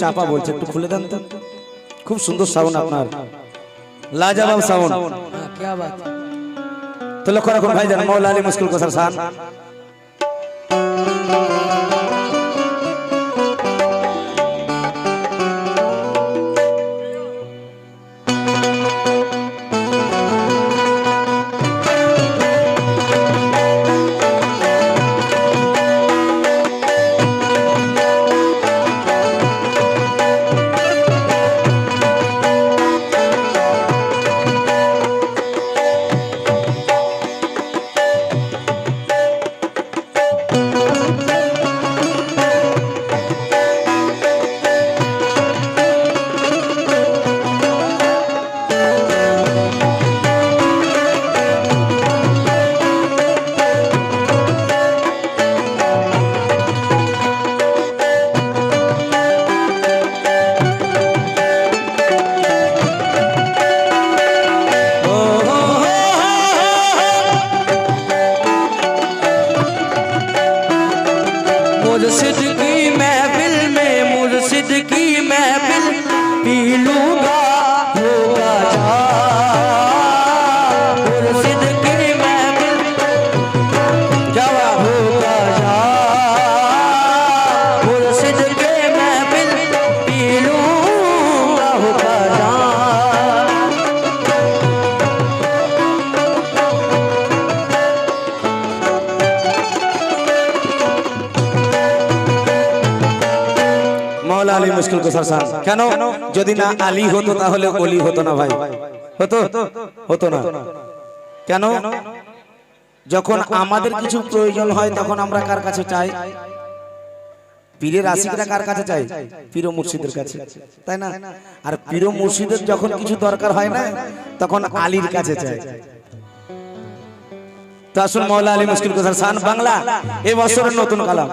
চাপা বলছে একটু খুলে দেন তো। খুব সুন্দর সাউন্ড আপনার। লাজাবাব সাউন্ড হ্যাঁ, তাহলে লক্ষ্য রাখুন ভাই জান মৌলা আলী মুশকিল কোসার সান। আলী মুশকিল কোসার সান কেন? যদি না আলী হতো তাহলে অলি হতো না ভাই। হতো? হতো না। কেন? যখন আমাদের কিছু প্রয়োজন হয়, তখন আমরা কার কাছে চাই? পীরের আশিকরা কার কাছে চাই? পীর মুর্শিদের কাছে। তাই না? আর পীর মুর্শিদের যখন কিছু দরকার হয় না, তখন আলীর কাছে চাই। তো আসুন মৌলা আলী মুশকিল কোসার সান বাংলা, এ বছরের নতুন কালাম।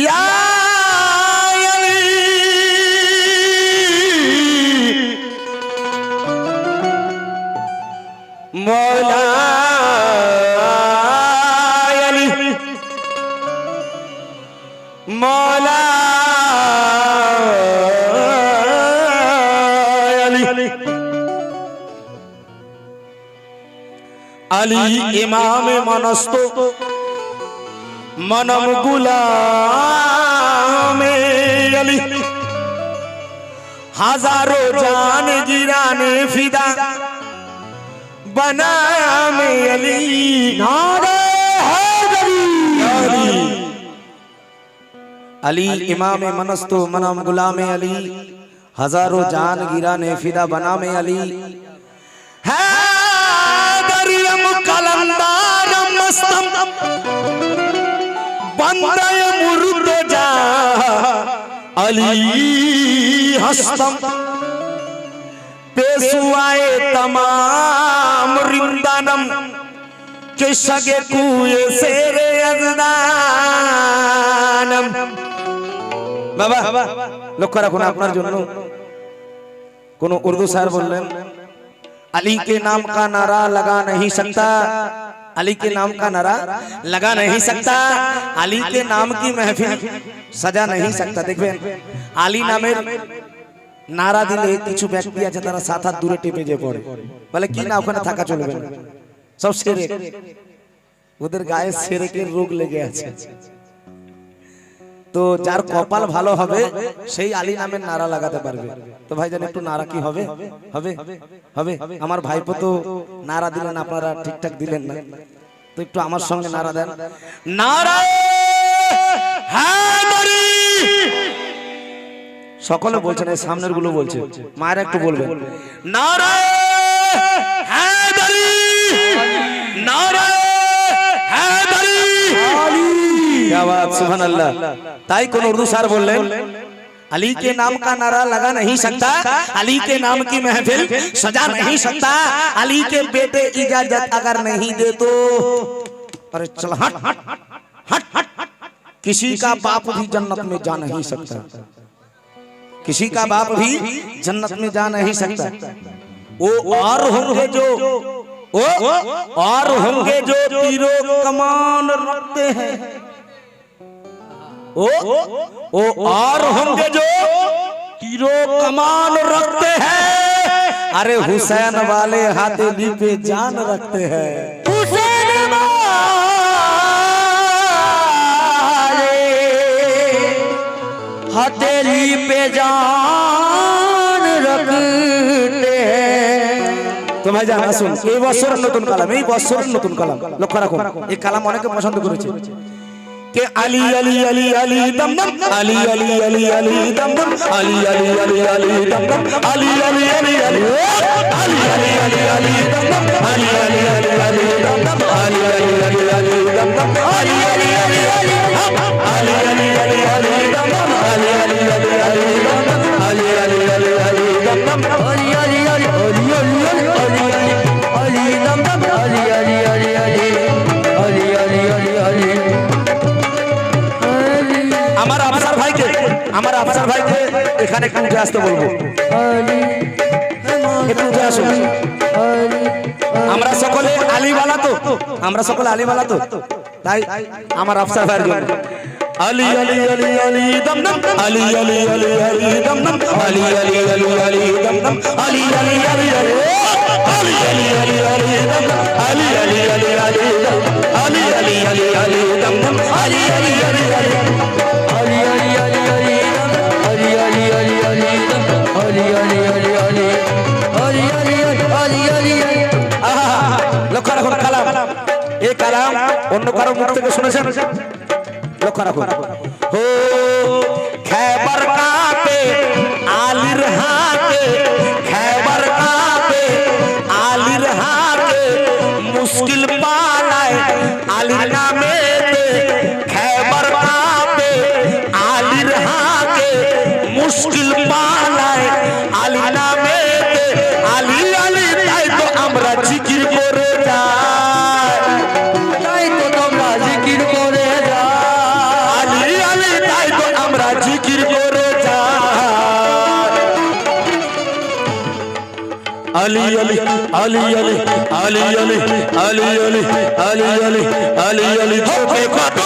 ইয়া মৌলা আলী মৌলা আলী আলী ইমাম মনস্ত মনম গুলামে আলী হাজারো জান গিরানে बनाया में अली। नारे अली इमाम मनस्तो मनम गुलाम अली। हज़ारों जान गिरा ने फिदा बना में अली। है अली हस्तम। पेशुआए तमाम रिंदानम के सगे कुए सेरे अजदानम বাবা লক্ষ্য রাখুন আপনার জন্য কোন উর্দু স্যার বললেন अली के नाम का नारा लगा नहीं सकता अली के नाम का नारा लगा नहीं सकता अली के नाम की महफिल सजा नहीं सकता দেখবেন আলী নামের নারা দিলে কিছু ব্যক্তি আছে, তারা সাত হাত দূরে টেপে যে পড়ে। বলে, কি না, ওখানে থাকা চলবে সব সেরে। ওদের গায়ে সেরেকের রোগ লেগে আছে। তো যার কপাল ভালো হবে, সেই আলী নামের নারা লাগাতে পারবে। তো ভাই ভাইজান, একটু নারা কি হবে? হবে হবে। আমার ভাইপো তো নারা দিলেন, আপনারা ঠিকঠাক দিলেন না। তো একটু আমার সঙ্গে নারা দেন। নারা সকলে বলছেন এই সামনের গুলো বলছে মায়ের একটু বলবেন নারা হায়দারি নারা হায়দারি क्या बात सुभान अल्लाह ताई कोन उर्दू सार बोल अली के नाम का नारा लगा नहीं सकता अली के नाम की महफिल सजा नहीं सकता अली के बेटे इजाजत अगर नहीं दे तो अरे चल हट हट हट हट हट किसी का बाप भी जन्नत में जा नहीं सकता किसी का बाप भी जन्नत में जा नहीं सकता। वो और होंगे जो वो और होंगे जो तीरों कमान रखते हैं। ओ वो और होंगे जो तीरों कमान रखते हैं। अरे हुसैन वाले हथेली पे जान रखते हैं। हुसैन हथेली पे जान रखते हैं তো ভাই জান আসুন এই বছরের নতুন কালাম এই বছরের নতুন কালাম লক্ষ্য রাখুন এই কালাম অনেকে পছন্দ করেছে কে আলী আলী আলী আলী দম দম আলী আলী আলী আলী দম দম আলী আলী আলী আলী দম দম আলী আলী আলী আলী আলী আলী আলী আলী দম দম আলী আলী আলী আলী দম দম আলী আলী আলী আলী দম দম আলী আলী আলী আমার আফসার ভাইকে এখানে একটু আসতে বলব আমরা সকলে আলিওয়ালা তো আমরা সকলে আলিওয়ালা তো তাই আমার আফসার ভাইয়ের জন্য Ali Ali Ali Ali dam dam Ali Ali Ali Ali dam dam Ali Ali Ali Ali dam dam Ali Ali Ali Ali Ali Ali Ali Ali dam dam Ali Ali Ali Ali dam Ali Ali Ali Ali dam dam Ali Ali Ali Ali এই কালাম অন্য কারও মুখ থেকে শুনেছেন? লক্ষ্য রাখুন। হো, খৈবর কাপে, আলির হাতে, খৈবর কাপে, আলির হাতে মুশকিল পালায়, আলির নামে খৈবর কাপে, আলির হাতে মুশকিল আলী আলী আলী আলী আলী আলী আলী আলী আলী আলী আলী আলী কত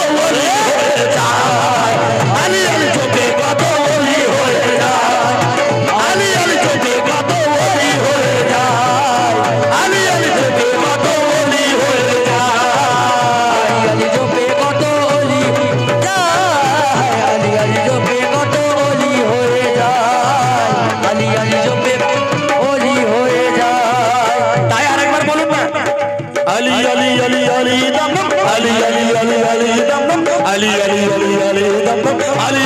আলী আলী আলী আলী আলী আলী আলী আলি আলি দম দম আলি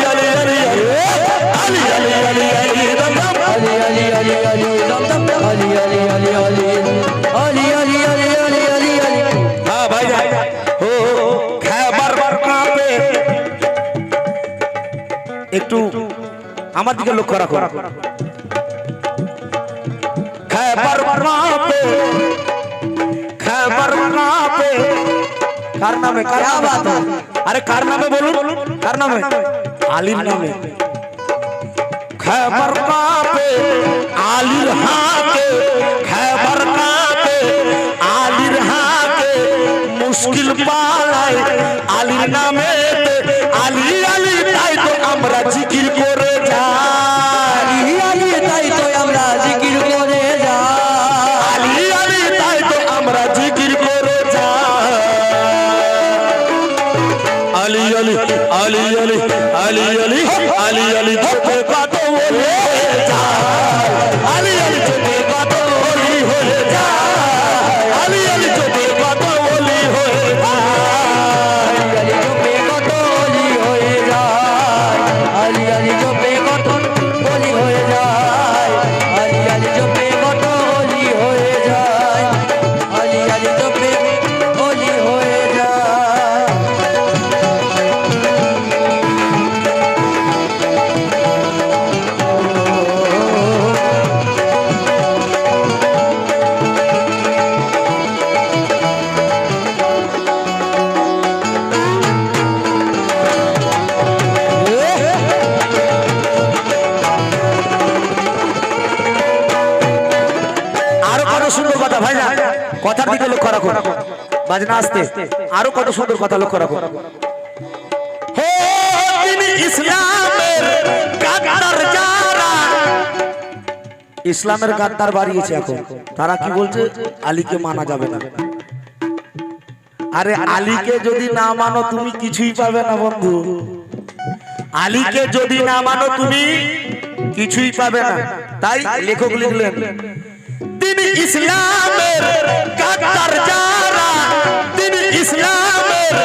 कारना में क्या बात है? अरे कारना में बोलो? कारना में आलिम नामे। खैबर का पे आलिर हाँ के खैबर का पे आलिर हाँ के मुश्किल है आलिर नामे ते आली आली ताई तो अमराजी जिकिर আলী আলী চোখে কত বলে রাখো বাজনা আসতে। আরও কত সুন্দর কথা লক্ষ্য রাখো ইসলামের গাদ্দার বাড়িয়েছে এখন। তারা কি বলছে? আলীকে মানা যাবে না। আরে আলীকে যদি না মানো, তুমি কিছুই পাবে না বন্ধু। আলীকে যদি না মানো, তুমি কিছুই পাবে না। তাই লেখক লিখলেন দিন ইসলামের কাতার যারা দিন ইসলামের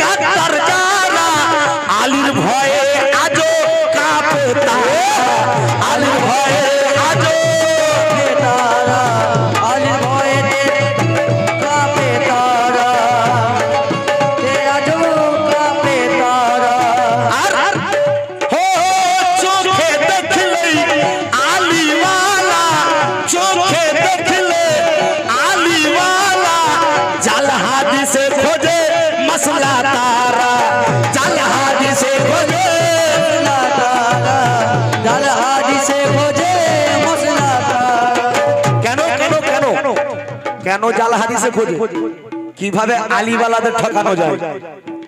কাতার যারা আলীর ভয়ে আজো কাঁপতা খোঁজে। কীভাবে আলিওয়ালাদের ঠকানো যায়?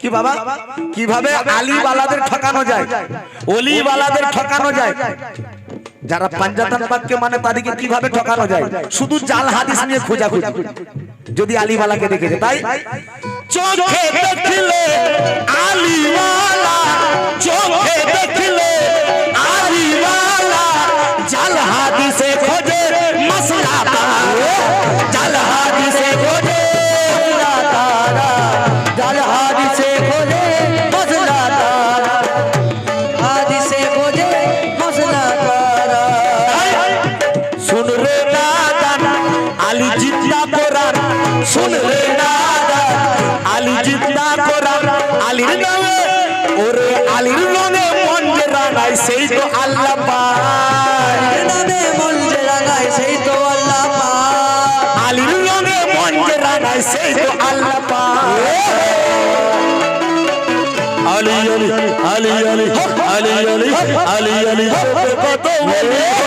কি বাবা? কীভাবে আলিওয়ালাদের ঠকানো যায়? অলিওয়ালাদের ঠকানো যায়? যারা পাঞ্জাতন পাককে মানে তাদেরকে কীভাবে ঠকানো যায়? শুধু জাল হাদিস নিয়ে খোঁজা খুঁজি যদি আলিওয়ালাকে দেখেছে তাই চোখে দেখলে আলিওয়ালা চোখে দেখলে Amen.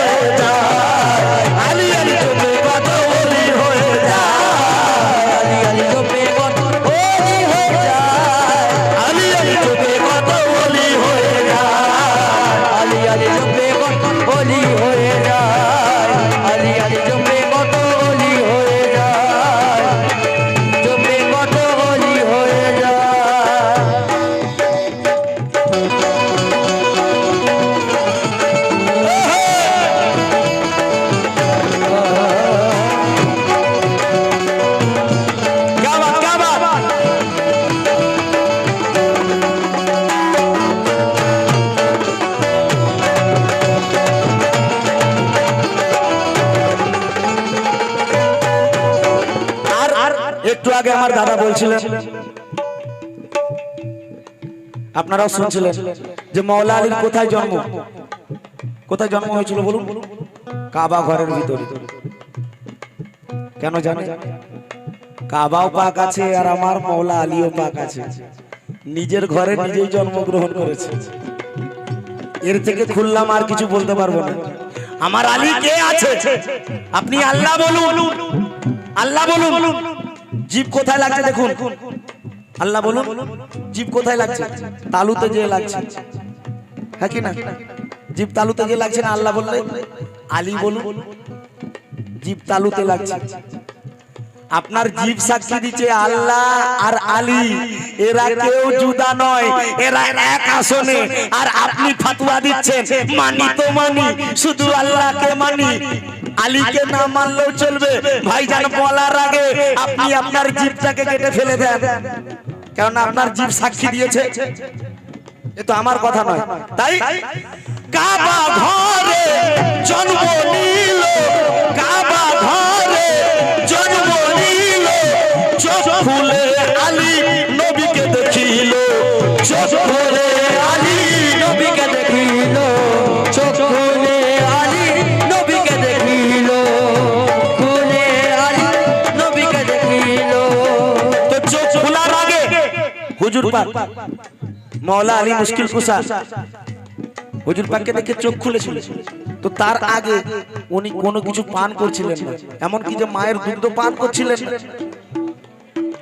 বলছিলেন আপনারাও শুনছিলেন যে মৌলা আলীর কোথায় জন্ম? কোথায় জন্ম হয়েছিল বলুন? কাবা ঘরের ভিতরে। কেন জানে? কাবাও পাক আছে আর আমার মৌলা আলীও পাক আছে। নিজের ঘরে নিজেই জন্মগ্রহণ করেছে। এর থেকে খুললাম আর কিছু বলতে পারব না। আমার আলী কে আছে? আপনি আল্লাহ বলুন। আল্লাহ বলুন। জীব কোথায় লাগছে দেখুন। আল্লাহ বলুন, জীব কোথায় লাগছে? তালুতে যে লাগছে। হ্যাঁ কি না? জীব তালুতে যে লাগছে না আল্লাহ বললে? আলী বলুন, জীব তালুতে লাগছে। আপনার জীব সাক্ষী দিচ্ছে আল্লাহ আর আলী। এরা কেউ জুদা নয়। এরা এক আসনে। আর আপনি ফাতুয়া দিচ্ছেন। মানি তো মানি। শুধু আল্লাহকে মানি। আলীকে না মানলেও চলবে। ভাইজান বলার আগে আপনি আপনার জীবটাকে কেটে ফেলে দেন। কারণ আপনার জীব সাক্ষী দিয়েছে। এ তো আমার কথা নয়। তাই কাবা ঘরে জন্ম নিল চোখ খুলে আলী নবীকে দেখিল চোখ আলী নবীকে দেখিল খুলে আলী নবীকে দেখিল। তো চোখ খোলার আগে হুজুর পাক মৌলা আলী মুশকিল কুসা হুজুর পাককে দেখে চোখ খুলেছিল। তো তার আগে উনি কোনো কিছু পান করছিলেন না এমনকি যে মায়ের দুগ্ধ পান করছিলেন না।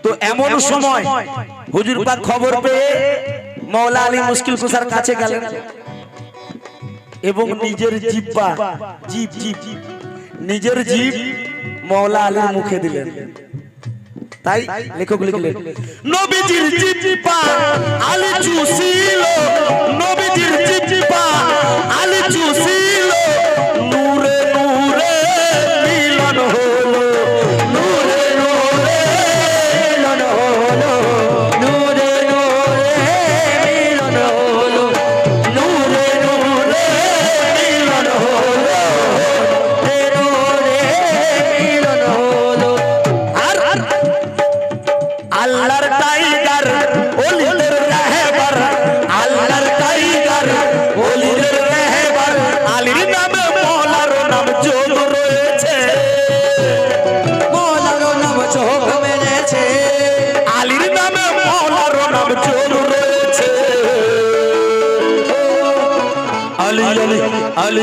তো এমন সময় হুজুর পাক খবর পেয়ে মৌলা আলী মুশকিল কুসার কাছে গেলেন। এবং নিজের জিব্বা জিপ জিপ নিজের জিপ মৌলা আলীর মুখে দিলেন। তাই লেখক লিখলেন, নবীজির জিব্বা আলী চুষিল, নবীজির জিব্বা আলী চুষিল, নূরে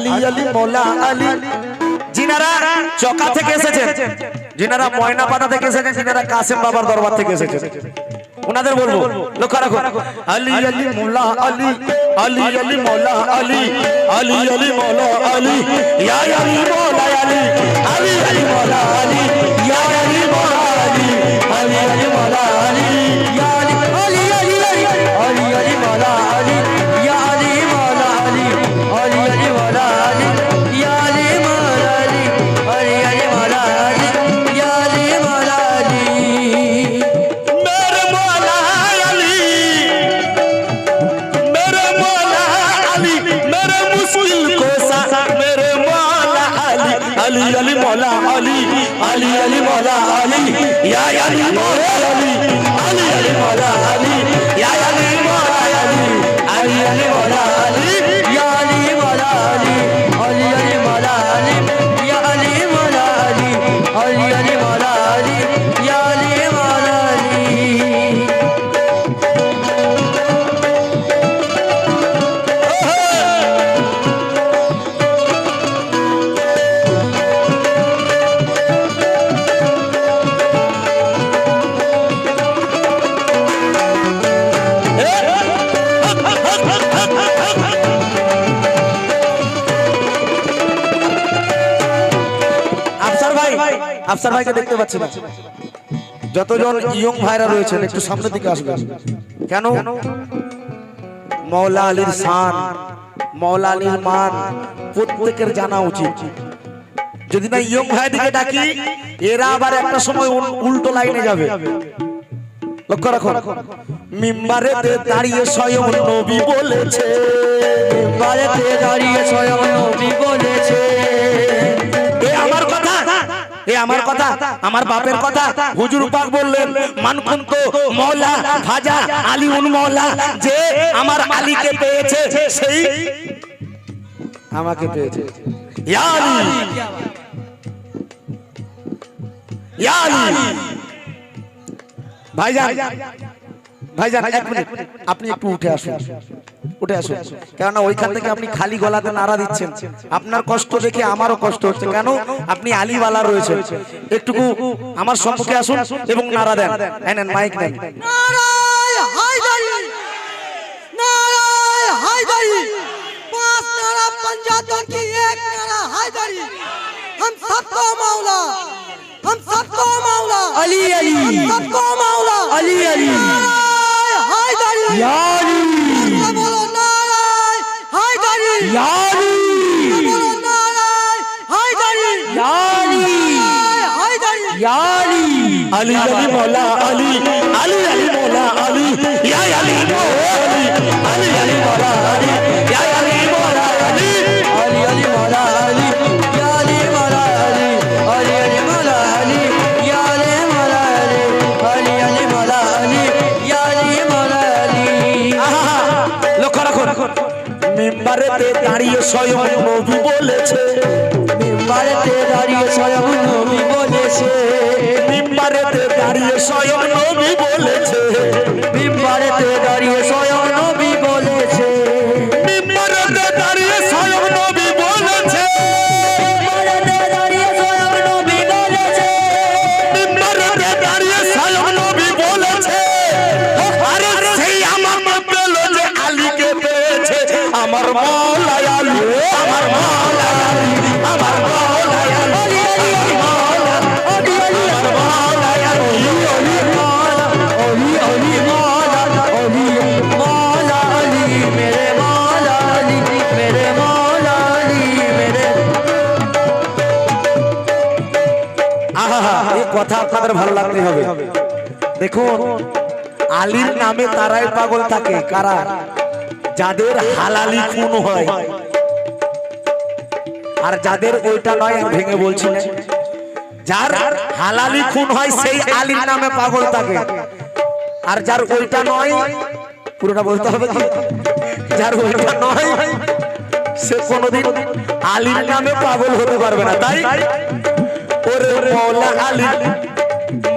আলী আলী মোলা আলী যিনারা চকা থেকে এসেছেন যিনারা ময়না পাতা থেকে এসেছেন যিনারা কাসেম বাবার দরবার থেকে এসেছে ওনাদের বলব লক্ষ্য রাখো আলী আলী মোলা আলী আলী আলী মোলা আলী আলী আলী মোলা আলী ইয়া আলী মোলা আলী আলী আলী মোলা ভাইকে দেখতে পাচ্ছি না। যতজন ইয়ং ভাইরা রয়েছেন, একটু সামনের দিকে আসবেন। কেন? মৌলা আলীর শান মৌলা আলীর মান প্রত্যেকের জানা উচিত। যদি না ইয়ং ভাই দিকে ডাকি, এরা আবার একটা সময় উল্টো লাইনে যাবে। লক্ষ্য রাখো মিম্বারেতে দাঁড়িয়ে স্বয়ং নবী বলেছে বাড়িতে দাঁড়িয়ে স্বয়ং নবী বলেছে। এ আমার কথা আমার বাপের কথা। হুজুর পাক বললেন মানকুন্ত মৌলা খাজা আলী উন মৌলা যে আমার আলীকে পেয়েছে সেই আমাকে পেয়েছে। ইয়া আলী। ইয়া আলী। ভাইজান। ভাইজান এক মিনিট আপনি একটু উঠে আসুন উঠে আসুন কেননা ওইখান থেকে আপনি খালি গলাতে নাড়া দিচ্ছেন আপনার কষ্ট দেখে আমারও কষ্ট হচ্ছে কেন আপনি আলিওয়ালা রয়েছেন একটুকু আমার সম্মুখে আসুন এবং নাড়া দেন এই নেন মাইক নেন नाराय हैदरी नाराय हैदरी पांच नारा पंजाबन की एक नारा हैदरी हम सबको मौला हम सबको मौला अली अली हम सबको मौला अली अली হাই দাড়ি ইয়ারি বলো নারায় হাই দাড়ি ইয়ারি বলো নারায় হাই দাড়ি ইয়ারি। হাই দাড়ি ইয়ারি। আলী আলী মোলা আলী আলী আলী মোলা আলী ইয়া আলী মোলা আলী। মিম্বারেতে দাঁড়িয়ে স্বয়ং নবী বলেছে। মিম্বারেতে দাঁড়িয়ে স্বয়ং নবী বলেছে। মিম্বারেতে দাঁড়িয়ে স্বয়ং নবী বলেছে। মিম্বারেতে দাঁড়িয়ে কথা আপনাদের ভালো লাগতে হবে দেখুন আলীর নামে তারাই পাগল থাকে কারা যাদের হালালি খুন হয়। আর যাদের ওইটা নয়, আমি ভেঙে বলছি যার হালালি খুন হয়, সেই আলীর নামে পাগল থাকে আর যার ওইটা নয়, পুরোটা বলতে হবে যার ওইটা নয়, সে কোনোদিন আলীর নামে পাগল হতে পারবে না। তাই ওরে মৌলা আলী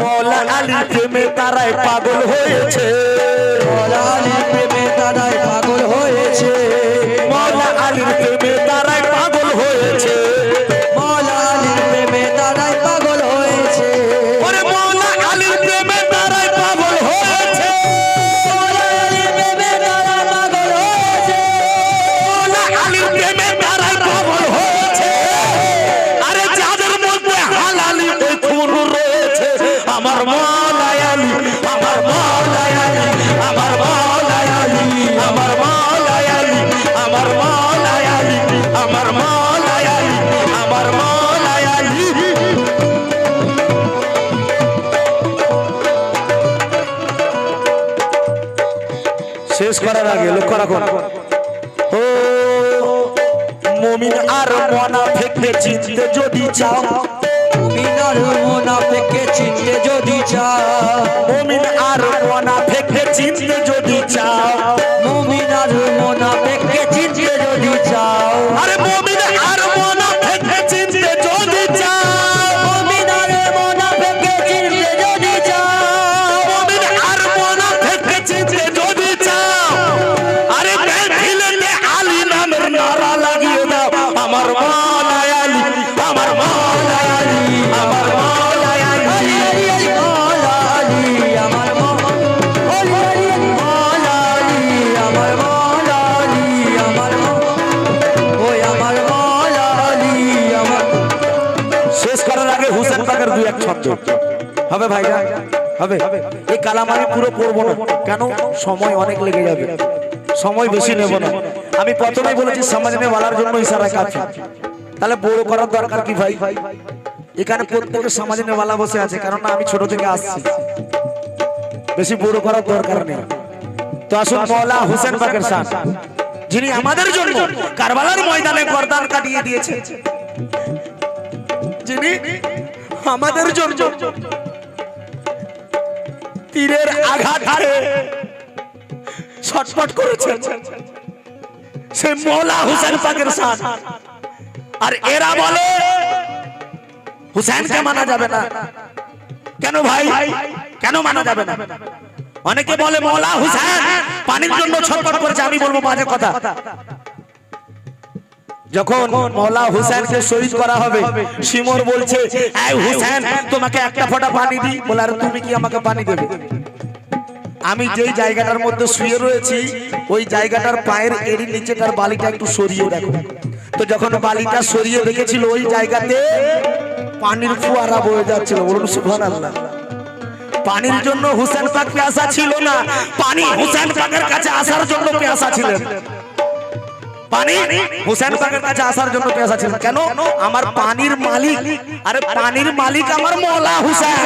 মৌলা আলী প্রেমে তারাই পাগল হয়েছে। মৌলা অলি প্রেমে তারাই পাগল শেষ করার আগে লক্ষ্য রাখুন। ও মমিন আর মনা থেকে চিনতে যদি চাও। মিনার মুনাফেকে চিনতে যদি চাও। মমিন আর মনা থেকে চিনতে যদি চাও। হবে ভাই হবে। এই কালামারি পুরো পড়ব না। কেন? সময় অনেক লেগে যাবে। সময় বেশি নেব না। আমি প্রথমেই বলেছি সমাজনে বলার জন্য ইশারা কাফি তাহলে বড় করার দরকার কি ভাই? ভাই এখানে প্রত্যেকের সমাজনে ওয়ালা বসে আছে, কেননা আমি ছোট থেকে আসছি। বেশি বড় করার দরকার নেই। তো আসুন মৌলা হোসেন পাকের শান যিনি আমাদের জন্য কারবালার ময়দানে গর্দান কাটিয়ে দিয়েছে যিনি আমাদের জন্য তীরের আঘাত হারে ছটফট করেছেন। সে মৌলা হুসেন পাকের সাথ। আর এরা বলে, হুসেনকে মানা যাবে না। কেন ভাই? কেন মানা যাবে না? অনেকে বলে, মৌলা হুসেন, পানির জন্য ছটফট করেছে, আমি বলব বাজে কথা। যখন মৌলা হুসেনকে শহীদ করা হবে সিমর বলছে এই হুসেন তোমাকে একটা ফোঁটা পানি দিই। বলে আর তুমি কি আমাকে পানি দেবে? আমি যেই জায়গাটার মধ্যে শুয়ে রয়েছি ওই জায়গাটার পায়ের এড়ি নিচেটার বালিটা একটু সরিয়ে দেখো। তো যখন বালিটা সরিয়ে রেখেছিল ওই জায়গাতে পানির ফুয়ারা বয়ে যাচ্ছিল। বলুন সুবহানাল্লাহ। পানির জন্য হুসেন পাক পেয়াসা ছিল না। পানি হুসেন পাকের কাছে আসার জন্য পেয়াসা ছিলেন? পানি? হুসেন পাকের কাছে আসার জন্য পেয়াসা ছিলেন কেন? আমার পানির মালিক। আরে পানির মালিক আমার মৌলা হুসেন।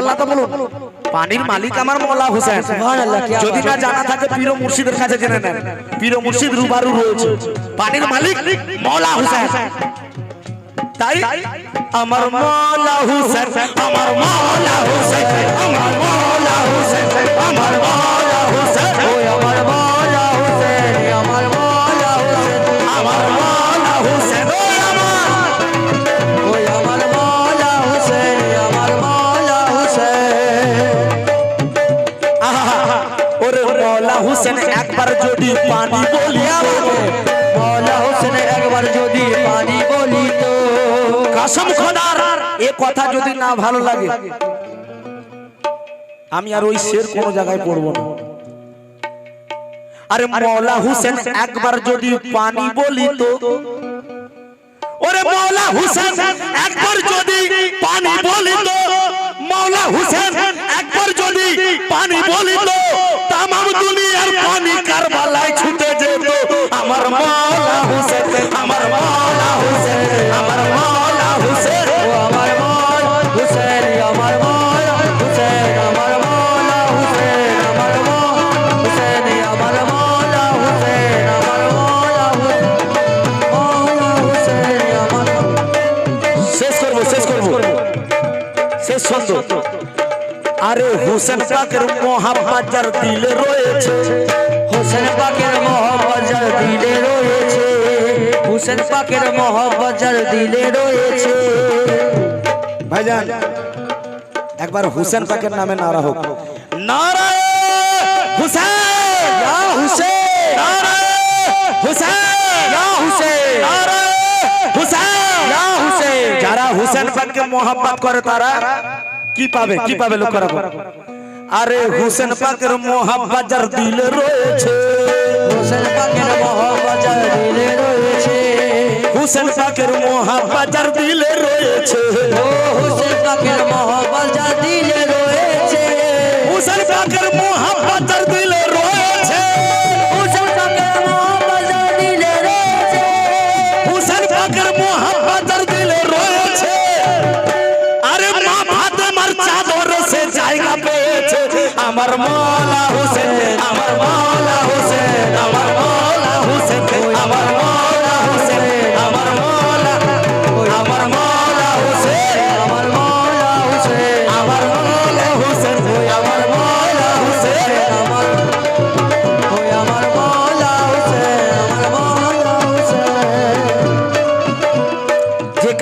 আল্লাহ তো বলুন। পানির মালিক আমার মৌলা হুসেন। যদি না জানা থাকে পীর মুর্শিদের কাছে জেনে নেন। পীর মুর্শিদ রুবারু রয়েছে। পানির মালিক মৌলা হুসেন। তাই আমার মৌলা হুসেন আমার মৌলা হুসেন আমার মৌলা হুসেন আমার মৌলা পানি বলি একবার যদি পানি বলি তো। কাসম খোদার, এ কথা যদি না ভালো লাগে, আমি আর ওই শের কোন জায়গায় পড়ব না। আরে মৌলা হুসেন, একবার যদি পানি বলি তো। ওরে মৌলা হুসেন, একবার যদি পানি বলি তো। মৌলা হুসেন, একবার যদি পানি বলি তো, তামাম দুনিয়ার পানি কারবালায় ছুটে যেত আমার মৌলা হুসেন আমার মৌলা হুসেন আমার মৌলা হুসেন আমার হুসেন আমার হুসেন আমার মৌলা হুসেন আমার মৌল হুসেন শেষ করব শেষ করব শেষ আরে হুসেন পাকের মোহাম্মদ যার দিলে রয়েছে হোসেন পাকের মোহব্বত যার দিলে রয়েছে হোসেন পাকের মোহব্বত যার দিলে রয়েছে ভাইজান একবার হুসেন পাকের নামে নারা হোক নারায় হুসেন ইয়া হুসেন নারায় হুসেন ইয়া হুসেন নারায় হুসেন ইয়া হুসেন যারা হুসেন পাককে মোহাম্মত করে তারা কি পাবে কি পাবে লোক রাখো আরে হুসেন পাকের মহাবাজার দিলে রয়েছে। হুসেন পাকের মহাবাজার দিলে রয়েছে। হুসেন পাকের মহাবাজার দিলে রয়েছে। ও হোসেন পাকের মহাবাজার দিলে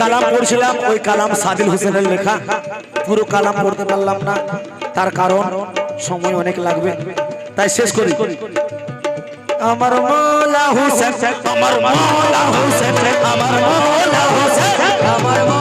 কালাম পড়ছিলাম ওই কালাম সাদিল হোসেনের লেখা। পুরো কালাম পড়তে পারলাম না তার কারণ সময় অনেক লাগবে। তাই শেষ করি। আমার মৌলা হোসেন আমার মৌলা হোসেন আমার মৌলা হোসেন আমার